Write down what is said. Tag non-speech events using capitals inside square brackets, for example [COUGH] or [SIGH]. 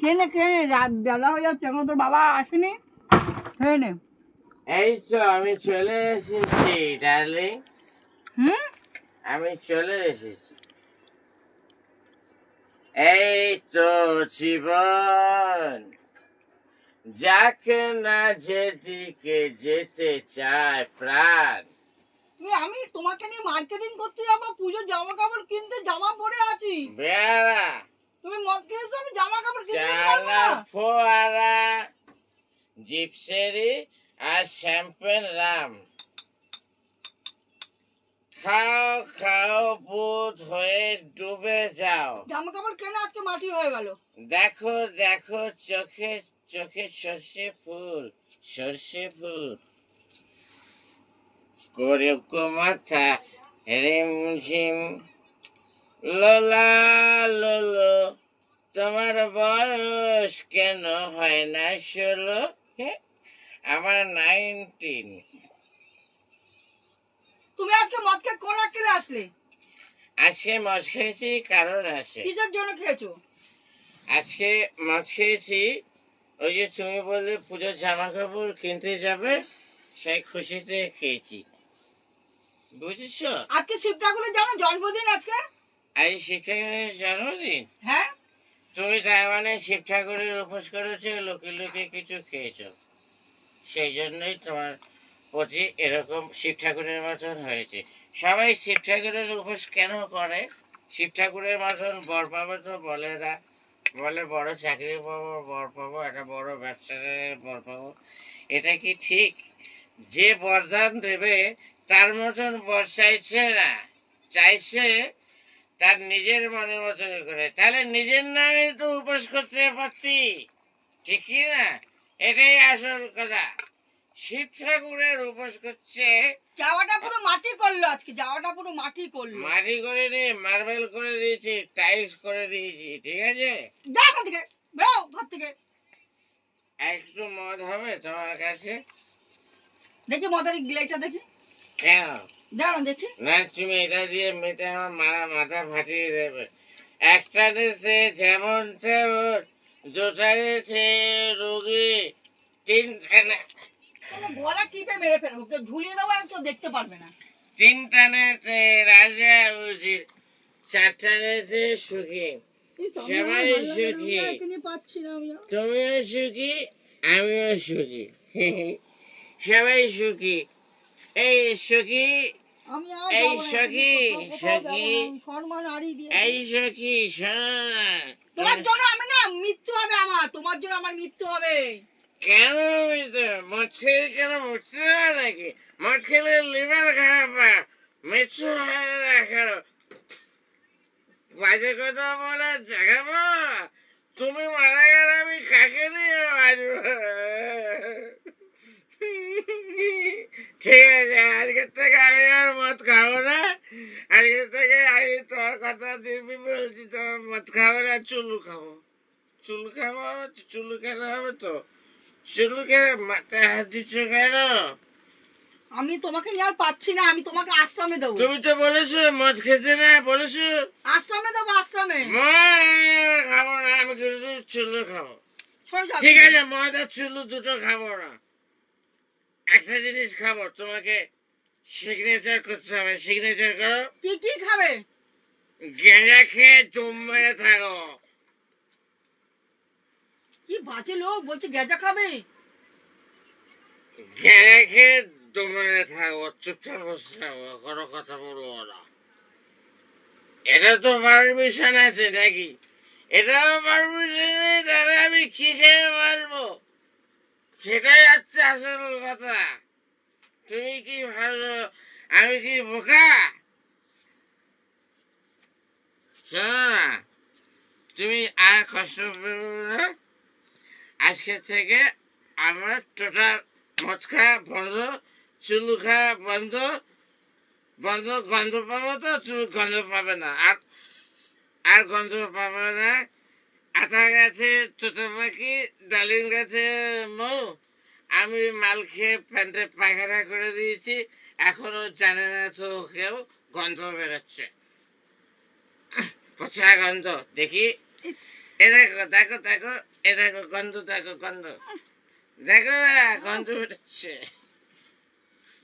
খেয়ে খেয়ে রাত বেলা হয়ে যাচ্ছে এখনও তোর বাবা আসেনি? খেয়ে নে এই তো আমি চলে এসেছি ডার্লিং হুম? আমি চলে এসেছি। এই তো জীবন। যাকে না যেদিকে যেতে চায় প্রাণ। আমি তোমাকে নিয়ে মার্কেটিং করতে যাব পুজোর জামা কাপড় কিনতে জামা পরে আছি। বেড়া তুমি মদ খেয়েছো আমি জামা কাপড় কিনতে যেতে পারব চালা না ফোয়ারা জিপসেরি আর শ্যাম্পেন রাম। খাও খাও বুধ হয়ে ডুবে যাও। জামা কাপড় কেনা আজকে মাটি হয়ে গেল। দেখো দেখো চোখে চোখে সর্ষে ফুল সর্ষে ফুল। করে মাথা রিমঝিম লোলা লোলো। তোমার বয়স কেন হয় না ষোলো? আমার নাইনটিন। তুমি আজকে মদ খেয়ে কোন আক্কেলে আসলে? আজকে মদ খেয়েছি কারণ আছে কিসের জন্য খেয়েছো? আজকে মাছ খেয়েছি ওই যে তুমি বললে পুজোর জামা কাপড় কিনতে যাবে সেই খুশিতে খেয়েছি। বুঝেছ? আজকে শিব ঠাকুরের জানো জন্মদিন আজকে? আজ শিব ঠাকুরের জন্মদিন? হ্যাঁ। তুমি তার মানে শিব ঠাকুরের উপোস করেছ লোকে লোকে কিছু খেয়েছ। সেই জন্যই তোমার প্রতি এরকম শিব ঠাকুরের মতন হয়েছে। সবাই শিব ঠাকুরের উপোস কেন করে? শিব ঠাকুরের মতন বর পাবো তো বলে না। বলে বড় চাকরি পাবো, বর পাবো, একটা বড় ব্যবসার বর পাবো। এটা কি ঠিক? যে বরদান দেবে, তার মতন বর চাইছে না। চাইছে তার নিজের মনের মতন করে। তাহলে নিজের নামে তো উপোস করতে পারছি। ঠিক কি না? এটাই আসল কথা। শিব ঠাকুরের উপোস করছে। যাওয়াটা পুরো মাটি করল আজকে যাওয়াটা পুরো মাটি করল। মাটি করে নিয়ে মার্বেল করে দিয়েছি টাইলস করে দিয়েছি ঠিক আছে? এখান থেকে বেরো ঘর থেকে। একটু মদ হবে তোমার কাছে। দেখি মদের গ্লেটা দেখি। কেন? দাঁড়ান দেখি। না তুমি এটা দিয়ে মেয়েটা আমার মারা মাথা ফাটিয়ে দেবে। একটা দেশে যেমন তেমন দুটা দেশে রোগী তিনটা গলা টিপে মেরে ফেলব কেউ ঝুলিয়ে দেবো আর কেউ দেখতে পারবে না। তিনটা রাজা সুখী। সবাই সুখী। পাচ্ছি না আমি তুমিও সুখী আমিও সুখী। [LAUGHS] সবাই সুখী। এই সুখী আমি এই সখী, সখী। এই সুখী তোমার জন্য আমি না মৃত্যু হবে আমার তোমার জন্য আমার মৃত্যু হবে। কেন মদ খেলে কেন? হয় নাকি? মদ খেলে লিভার খারাপ হয় মৃত্যু হয় না কেন? বাজে কথা বলে জাগাবো তুমি মারা গেলে আমি কাকে নিয়ে বাঁচবো? ঠিক আছে আজকের থেকে আমি আর মদ খাব না। আজকের থেকে আমি তোর কথা দিবি বলছি তোমার মদ খাব না চুলু খাব। চুলু খাব চুলু খেলে হবে তো? চুলু খেলে মাথায় হাত দিচ্ছ কেন? আমি তোমাকে নিয়ে আর পাচ্ছি না আমি তোমাকে আশ্রমে দেবো। তুমি তো বলেছ মদ খেতে না বলেছ? আশ্রমে দেবো আশ্রমে। খাব না আমি কিন্তু চুলু খাব। ঠিক আছে মদ আর চুলু দুটো খাব না। একটা জিনিস খাব তোমাকে সিগনেচার করতে হবে সিগনেচার করো। কি কি খাবে? গেঁজা খেয়ে জম মেরে থাকো। কি বাজে লোক বলছে গেজা খাবে? গেঁজা খেয়ে দম মেরে থাকব চুপচাপ বসে থাকব কোনো কথা বলব না। এটা তো পারমিশন আছে নাকি? এটাও পারমিশন আমি কি খেয়ে বাঁচবো? সেটাই হচ্ছে আসল কথা। তুমি কি ভালো? আমি কি বোকা? না, তুমি আর কষ্ট পেল না। আজকে থেকে আমার টোটাল মদ খাওয়া বন্ধ, চুলু খাওয়া বন্ধ বন্ধ গন্ধ পাবো তো? তুমি গন্ধ পাবে না। আর আর গন্ধ পাবে না। আতা গাছে ছোট পাখি ডালিম গাছে মৌ। আমি মাল খেয়ে প্যান্টে পায়খানা করে দিয়েছি। এখনও জানে না তো কেউ গন্ধ বেরোচ্ছে। পচা গন্ধ দেখি। এ দেখো দেখো দেখো এ দেখো গন্ধ দেখো গন্ধ। দেখো গন্ধ বেরোচ্ছে।